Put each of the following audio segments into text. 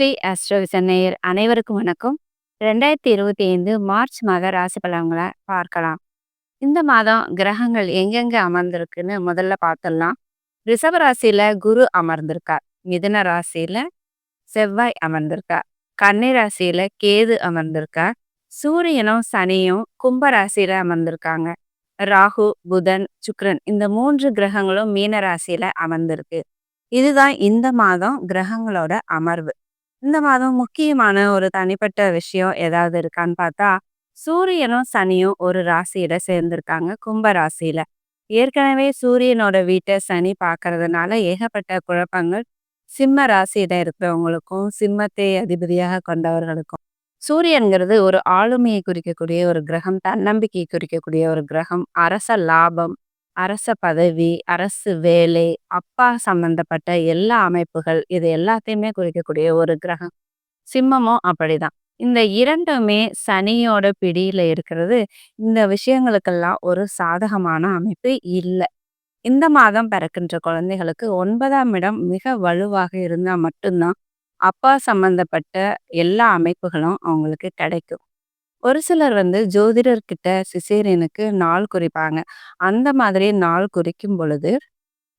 ஸ்ரீ அஸ்ட்ரோவிசன் நேயர் அனைவருக்கும் வணக்கம். ரெண்டாயிரத்தி இருபத்தி ஐந்து மார்ச் மாத ராசி பலன்களை பார்க்கலாம். இந்த மாதம் கிரகங்கள் எங்கெங்க அமர்ந்திருக்குன்னு முதல்ல பார்த்துடலாம். ரிஷப ராசியில குரு அமர்ந்திருக்கார். மிதுன ராசியில செவ்வாய் அமர்ந்திருக்கார். கன்னி ராசியில கேது அமர்ந்திருக்கார். சூரியனும் சனியும் கும்ப ராசியில அமர்ந்திருக்காங்க. ராகு புதன் சுக்ரன் இந்த மூன்று கிரகங்களும் மீன ராசியில அமர்ந்திருக்கு. இதுதான் இந்த மாதம் கிரகங்களோட அமர்வு. இந்த மாதம் முக்கியமான ஒரு தனிப்பட்ட விஷயம் ஏதாவது இருக்கான்னு பார்த்தா சூரியனும் சனியும் ஒரு ராசியில சேர்ந்திருக்காங்க கும்ப ராசியில. ஏற்கனவே சூரியனோட வீட்டை சனி பார்க்கறதுனால ஏகப்பட்ட குழப்பங்கள் சிம்ம ராசியில இருக்கிறவங்களுக்கும் சிம்மத்தை அதிபதியாக கொண்டவர்களுக்கும். சூரியன்கிறது ஒரு ஆளுமையை குறிக்கக்கூடிய ஒரு கிரகம் தன்னம்பிக்கையை குறிக்கக்கூடிய ஒரு கிரகம் அரச லாபம் அரச பதவி அரசு வேலை அப்பா சம்பந்தப்பட்ட எல்லா அமைப்புகள் இது எல்லாத்தையுமே குறிக்கக்கூடிய ஒரு கிரகம். சிம்மமும் அப்படிதான். இந்த இரண்டுமே சனியோட பிடியில இருக்கிறது. இந்த விஷயங்களுக்கெல்லாம் ஒரு சாதகமான அமைப்பு இல்லை. இந்த மாதம் பிறக்கின்ற குழந்தைகளுக்கு ஒன்பதாம் இடம் மிக வலுவாக இருந்தால் மட்டும்தான் அப்பா சம்பந்தப்பட்ட எல்லா அமைப்புகளும் அவங்களுக்கு கிடைக்கும். ஒரு சிலர் வந்து ஜோதிடர்கிட்ட சிசேரியனுக்கு நாள் குறிப்பாங்க. அந்த மாதிரி நாள் குறிக்கும் பொழுது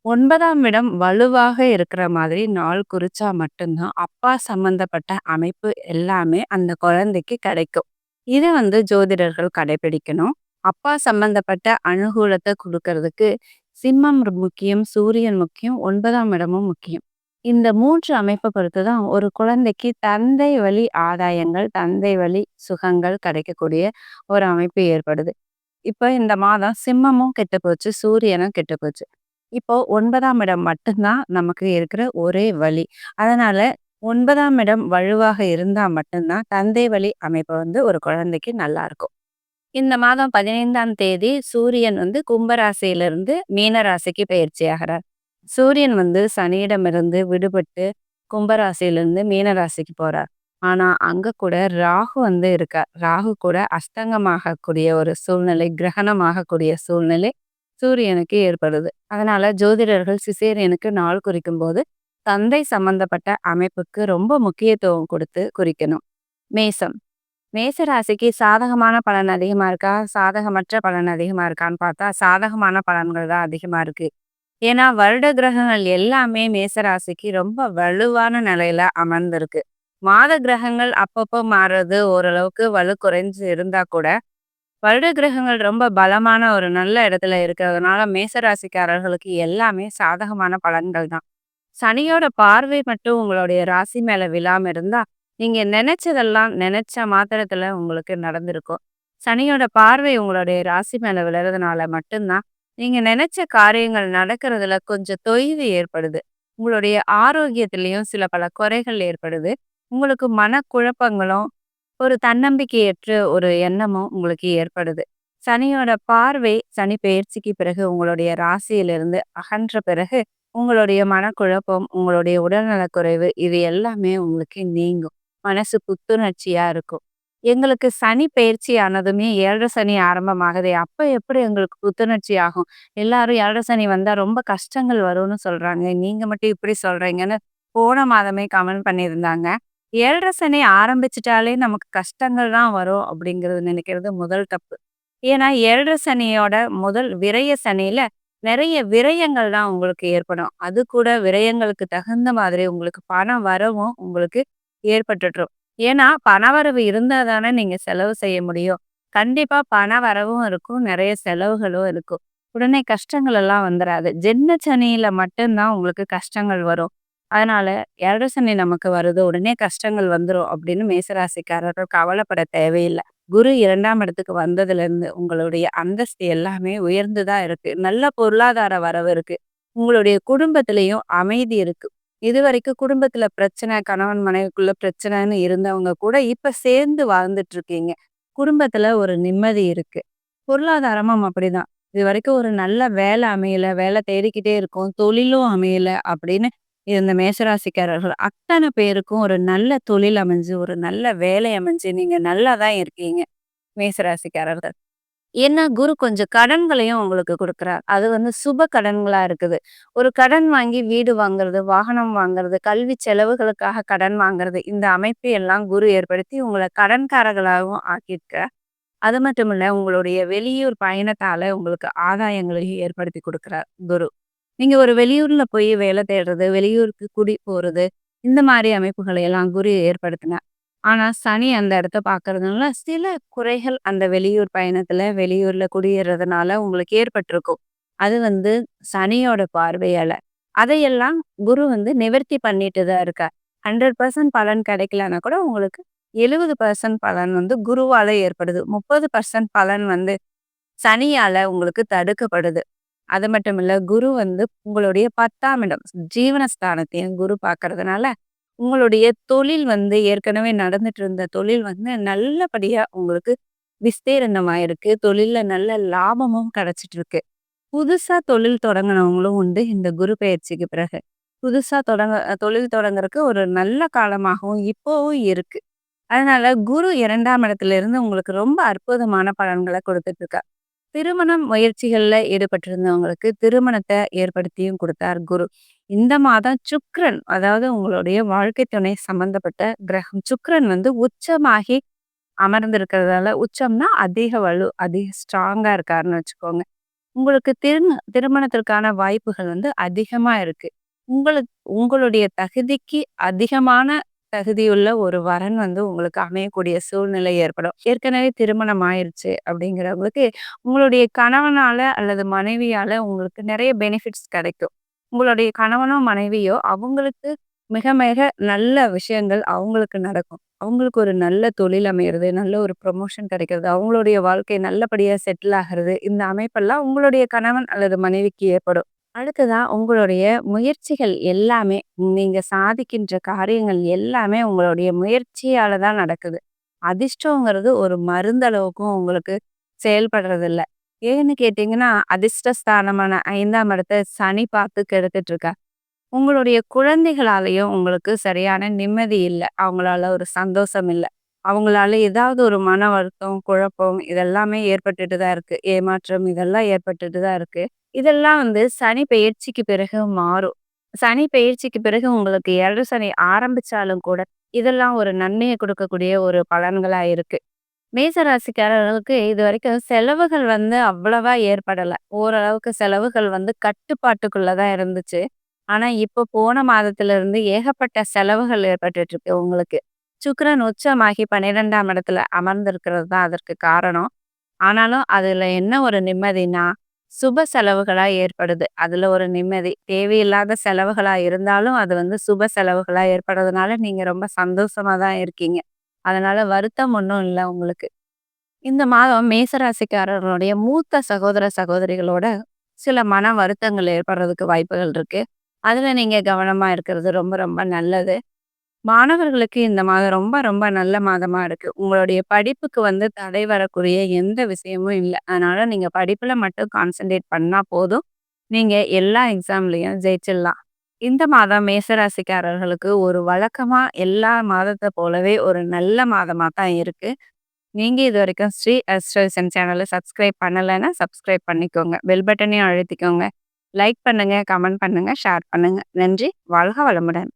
ஒன்பதாம் இடம் வலுவாக இருக்கிற மாதிரி நாள் குறிச்சா மட்டும்தான் அப்பா சம்பந்தப்பட்ட அமைப்பு எல்லாமே அந்த குழந்தைக்கு கிடைக்கும். இதை வந்து ஜோதிடர்கள் கடைபிடிக்கணும் அப்பா சம்பந்தப்பட்ட அனுகூலத்தை கொடுக்கறதுக்கு சிம்மம் முக்கியம் சூரியன் முக்கியம் ஒன்பதாம் இடமும் முக்கியம். இந்த மூன்று அமைப்பை பொறுத்து தான் ஒரு குழந்தைக்கு தந்தை வழி ஆதாயங்கள் தந்தை வழி சுகங்கள் கிடைக்கக்கூடிய ஒரு அமைப்பு ஏற்படுது. இப்போ இந்த மாதம் சிம்மமும் கெட்டு போச்சு சூரியனும் கெட்டு போச்சு. இப்போ ஒன்பதாம் இடம் மட்டும்தான் நமக்கு இருக்கிற ஒரே வழி. அதனால ஒன்பதாம் இடம் வலுவாக இருந்தா மட்டும்தான் தந்தை வழி அமைப்பு வந்து ஒரு குழந்தைக்கு நல்லா இருக்கும். இந்த மாதம் பதினைந்தாம் தேதி சூரியன் வந்து கும்பராசியிலிருந்து மீனராசிக்கு பயிற்சி ஆகிறார். சூரியன் வந்து சனியிடமிருந்து விடுபட்டு கும்பராசியிலிருந்து மீனராசிக்கு போறார். ஆனா அங்க கூட ராகு வந்து இருக்கார். ராகு கூட அஸ்தங்கமாகக்கூடிய ஒரு சூழ்நிலை கிரகணமாகக்கூடிய சூழ்நிலை சூரியனுக்கு ஏற்படுது. அதனால ஜோதிடர்கள் சிசேரியனுக்கு நாள் குறிக்கும் போது தந்தை சம்பந்தப்பட்ட அமைப்புக்கு ரொம்ப முக்கியத்துவம் கொடுத்து குறிக்கணும். மேசம். மேச ராசிக்கு சாதகமான பலன் அதிகமா இருக்கா? சாதகமற்ற பலன் அதிகமா இருக்கான்னு பார்த்தா சாதகமான பலன்கள் தான் அதிகமா இருக்கு. ஏன்னா வருட கிரகங்கள் எல்லாமே மேசராசிக்கு ரொம்ப வலுவான நிலையில அமர்ந்திருக்கு. மாத கிரகங்கள் அப்பப்போ மாறுறது ஓரளவுக்கு வலு குறைஞ்சு இருந்தா கூட வருட கிரகங்கள் ரொம்ப பலமான ஒரு நல்ல இடத்துல இருக்கிறதுனால மேசராசிக்காரர்களுக்கு எல்லாமே சாதகமான பலன்கள் தான். சனியோட பார்வை மட்டும் உங்களுடைய ராசி மேல விழாம இருந்தா நீங்க நினைச்சதெல்லாம் நினைச்ச மாத்திரத்துல உங்களுக்கு நடந்திருக்கும். சனியோட பார்வை உங்களுடைய ராசி மேல விழுறதுனால மட்டும்தான் நீங்க நினைச்ச காரியங்கள் நடக்கிறதுல கொஞ்சம் தொய்வு ஏற்படுது. உங்களுடைய ஆரோக்கியத்திலையும் சில பல குறைகள் ஏற்படுது. உங்களுக்கு மனக்குழப்பங்களும் ஒரு தன்னம்பிக்கையற்ற ஒரு எண்ணமும் உங்களுக்கு ஏற்படுது. சனியோட பார்வை சனி பயிற்சிக்கு பிறகு உங்களுடைய ராசியிலிருந்து அகன்ற பிறகு உங்களுடைய மனக்குழப்பம் உங்களுடைய உடல்நலக்குறைவு இது எல்லாமே உங்களுக்கு நீங்கும். மனசு புத்துணர்ச்சியா இருக்கும். எங்களுக்கு சனி பயிற்சி ஆனதுமே ஏழரை சனி ஆரம்பமாகுதே. அப்போ எப்படி எங்களுக்கு புத்துணர்ச்சி ஆகும்? எல்லாரும் ஏழரை சனி வந்தால் ரொம்ப கஷ்டங்கள் வரும்னு சொல்கிறாங்க நீங்கள் மட்டும் இப்படி சொல்கிறீங்கன்னு போன மாதமே கமெண்ட் பண்ணியிருந்தாங்க. ஏழரை சனி ஆரம்பிச்சிட்டாலே நமக்கு கஷ்டங்கள் தான் வரும் அப்படிங்கிறது நினைக்கிறது முதல் தப்பு. ஏன்னா ஏழரை சனியோட முதல் விரய சனியில நிறைய விரயங்கள் தான் உங்களுக்கு ஏற்படும். அது கூட விரயங்களுக்கு தகுந்த மாதிரி உங்களுக்கு பணம் வரவும் உங்களுக்கு ஏற்பட்டுட்ரும். ஏன்னா பணவரவு இருந்தால் தானே நீங்கள் செலவு செய்ய முடியும். கண்டிப்பாக பண வரவும் இருக்கும் நிறைய செலவுகளும் இருக்கும். உடனே கஷ்டங்கள் எல்லாம் வந்துடாது ஜென்ம சனியில் மட்டும்தான் உங்களுக்கு கஷ்டங்கள் வரும். அதனால ஏழரை சனி நமக்கு வருது உடனே கஷ்டங்கள் வந்துடும் அப்படின்னு மேசராசிக்காரர்கள் கவலைப்பட தேவையில்லை. குரு இரண்டாம் இடத்துக்கு வந்ததுலேருந்து உங்களுடைய அந்தஸ்து எல்லாமே உயர்ந்து தான் இருக்குது நல்ல பொருளாதார வரவு இருக்குது உங்களுடைய குடும்பத்திலையும் அமைதி இருக்குது இதுவரைக்கும் குடும்பத்துல பிரச்சனை கணவன் மனைவிக்குள்ள பிரச்சனைன்னு இருந்தவங்க கூட இப்ப சேர்ந்து வாழ்ந்துட்டு இருக்கீங்க குடும்பத்துல ஒரு நிம்மதி இருக்கு. பொருளாதாரமும் அப்படிதான். இது வரைக்கும் ஒரு நல்ல வேலை அமையல வேலை தேடிக்கிட்டே இருக்கும் தொழிலும் அமையல அப்படின்னு இந்த மேசராசிக்காரர்கள் அத்தனை பேருக்கும் ஒரு நல்ல தொழில் அமைஞ்சு ஒரு நல்ல வேலை அமைஞ்சு நீங்க நல்லா தான் இருக்கீங்க. மேசராசிக்காரர்கள். ஏன்னா குரு கொஞ்சம் கடன்களையும் உங்களுக்கு கொடுக்குறார் அது வந்து சுப கடன்களா இருக்குது. ஒரு கடன் வாங்கி வீடு வாங்குறது, வாகனம் வாங்குறது, கல்வி செலவுகளுக்காக கடன் வாங்குறது, இந்த அமைப்பை எல்லாம் குரு ஏற்படுத்தி உங்களை கடன்காரர்களாகவும் ஆக்கியிருக்கிறார். அது மட்டும் இல்லை உங்களுடைய வெளியூர் பயணத்தால உங்களுக்கு ஆதாயங்களையும் ஏற்படுத்தி கொடுக்குறார் குரு. நீங்க ஒரு வெளியூர்ல போய் வேலை தேடுறது, வெளியூருக்கு குடி போறது, இந்த மாதிரி அமைப்புகளை எல்லாம் குரு ஏற்படுத்தினார். ஆனா, சனி அந்த இடத்த பார்க்கறதுனால, சில குறைகள் அந்த வெளியூர் பயணத்துல, வெளியூர்ல குடியேறதுனால உங்களுக்கு ஏற்பட்டிருக்கும். அது வந்து சனியோட பார்வையால. அதையெல்லாம் குரு வந்து நிவர்த்தி பண்ணிட்டு தான் இருக்கார். 100% பலன் கிடைக்கலன்னா கூட உங்களுக்கு 70% பலன் வந்து குருவால ஏற்படுது. 30% பலன் வந்து சனியால உங்களுக்கு தடுக்கப்படுது. அது மட்டும் இல்ல, குரு வந்து உங்களுடைய 10ஆம் இடம், ஜீவனஸ்தானத்தையும் குரு பார்க்கறதுனால, உங்களுடைய தொழில் வந்து ஏற்கனவே நடந்துட்டு இருந்த தொழில் வந்து நல்லபடியா உங்களுக்கு விஸ்தீரணமாயிருக்கு தொழில்ல நல்ல லாபமும் கிடைச்சிட்டு இருக்கு. புதுசா தொழில் தொடங்குனவங்களும் உண்டு இந்த குரு பயிற்சிக்கு பிறகு. புதுசா தொடங்க தொழில் தொடங்குறதுக்கு ஒரு நல்ல காலமாகவும் இப்போவும் இருக்கு. அதனால குரு இரண்டாம் இடத்துல இருந்து உங்களுக்கு ரொம்ப அற்புதமான பலன்களை கொடுத்துட்டு இருக்கா திருமணம் முயற்சிகள்ல ஈடுபட்டிருந்தவங்களுக்கு திருமணத்தை ஏற்படுத்தியும் கொடுத்தார் குரு. இந்த மாதம் சுக்ரன் அதாவது உங்களுடைய வாழ்க்கை துணை சம்பந்தப்பட்ட கிரகம் சுக்ரன் வந்து உச்சமாகி அமர்ந்திருக்கிறதால, உச்சம்னா அதிக வலு, அதிக ஸ்ட்ராங்கா இருக்காருன்னு வச்சுக்கோங்க. உங்களுக்கு திரும திருமணத்திற்கான வாய்ப்புகள் வந்து அதிகமா இருக்கு. உங்களுக்கு உங்களுடைய தகுதிக்கு அதிகமான தகுதியுள்ள ஒரு வரன் வந்து உங்களுக்கு அமையக்கூடிய சூழ்நிலை ஏற்படும். ஏற்கனவே திருமணம் ஆயிருச்சு அப்படிங்கிறவங்களுக்கு, உங்களுடைய கணவனால அல்லது மனைவியால உங்களுக்கு நிறைய பெனிஃபிட்ஸ் கிடைக்கும். உங்களுடைய கணவனோ, மனைவியோ அவங்களுக்கு மிக மிக நல்ல விஷயங்கள் அவங்களுக்கு நடக்கும். அவங்களுக்கு ஒரு நல்ல தொழில் அமையிறது நல்ல ஒரு ப்ரொமோஷன் கிடைக்கிறது, அவங்களுடைய வாழ்க்கை நல்லபடியாக செட்டில் ஆகிறது இந்த அமைப்பெல்லாம் உங்களுடைய கணவன் அல்லது மனைவிக்கு ஏற்படும். அடுத்ததா உங்களுடைய முயற்சிகள் எல்லாமே, நீங்க சாதிக்கின்ற காரியங்கள் எல்லாமே உங்களுடைய முயற்சியால தான் நடக்குது. அதிர்ஷ்டங்கிறது ஒரு மருந்தளவுக்கும் உங்களுக்கு செயல்படுறதில்ல. ஏன்னு கேட்டீங்கன்னா, அதிர்ஷ்டஸ்தானமான ஐந்தாம் இடத்தை சனி பார்த்து கெடுத்துட்டு இருக்க உங்களுடைய குழந்தைகளாலேயும் உங்களுக்கு சரியான நிம்மதி இல்லை அவங்களால ஒரு சந்தோஷம் இல்லை அவங்களால ஏதாவது ஒரு மன வருத்தம், குழப்பம் இதெல்லாமே ஏற்பட்டுட்டு தான் இருக்கு. ஏமாற்றம் இதெல்லாம் ஏற்பட்டுட்டு தான் இருக்கு. இதெல்லாம் வந்து சனி பயிற்சிக்கு பிறகு மாறும். சனி பயிற்சிக்கு பிறகு உங்களுக்கு இரண்டு சனி ஆரம்பிச்சாலும் கூட, இதெல்லாம் ஒரு நன்மையை கொடுக்கக்கூடிய ஒரு பலன்களா இருக்கு. மேசராசிக்காரர்களுக்கு இது வரைக்கும் செலவுகள் வந்து அவ்வளவா ஏற்படலை ஓரளவுக்கு செலவுகள் வந்து கட்டுப்பாட்டுக்குள்ள தான் இருந்துச்சு. ஆனா, இப்போ போன மாதத்திலிருந்து ஏகப்பட்ட செலவுகள் ஏற்பட்டு இருக்கு உங்களுக்கு. சுக்கிரன் உச்சமாகி 12ஆம் இடத்துல அமர்ந்திருக்கிறது தான் அதற்கு காரணம். ஆனாலும் அதுல என்ன ஒரு நிம்மதினா, சுப செலவுகளா ஏற்படுது. அதுல ஒரு நிம்மதி. தேவையில்லாத செலவுகளா இருந்தாலும், அது வந்து சுப செலவுகளா ஏற்படுறதுனால, நீங்க ரொம்ப சந்தோஷமா தான் இருக்கீங்க. அதனால வருத்தம் ஒன்றும் இல்லை உங்களுக்கு. இந்த மாதம் மேசராசிக்காரர்களுடைய மூத்த சகோதர, சகோதரிகளோட சில மன வருத்தங்கள் ஏற்படுறதுக்கு வாய்ப்புகள் இருக்கு. அதுல நீங்க கவனமா இருக்கிறது ரொம்ப ரொம்ப நல்லது. மாணவர்களுக்கு இந்த மாதம் ரொம்ப ரொம்ப நல்ல மாதமா இருக்கு. உங்களுடைய படிப்புக்கு வந்து தடை வரக்கூடிய எந்த விஷயமும் இல்லை அதனால நீங்க படிப்புல மட்டும் கான்சென்ட்ரேட் பண்ணா போதும். நீங்க எல்லா எக்ஸாம்லயும் ஜெயிச்சிடலாம். இந்த மாதம் மேசராசிக்காரர்களுக்கு ஒரு வழக்கமா எல்லா மாதத்தை போலவே ஒரு நல்ல மாதமா தான் இருக்கு. நீங்க இதுவரைக்கும் ஸ்ரீ அஸ்ட்ரோசன் சேனல சப்ஸ்கிரைப் பண்ணலைன்னா சப்ஸ்கிரைப் பண்ணிக்கோங்க. பெல் பட்டனையும் அழுத்திக்கோங்க. லைக் பண்ணுங்க, கமெண்ட் பண்ணுங்க, ஷேர் பண்ணுங்க. நன்றி. வாழ்க வளமுடன்.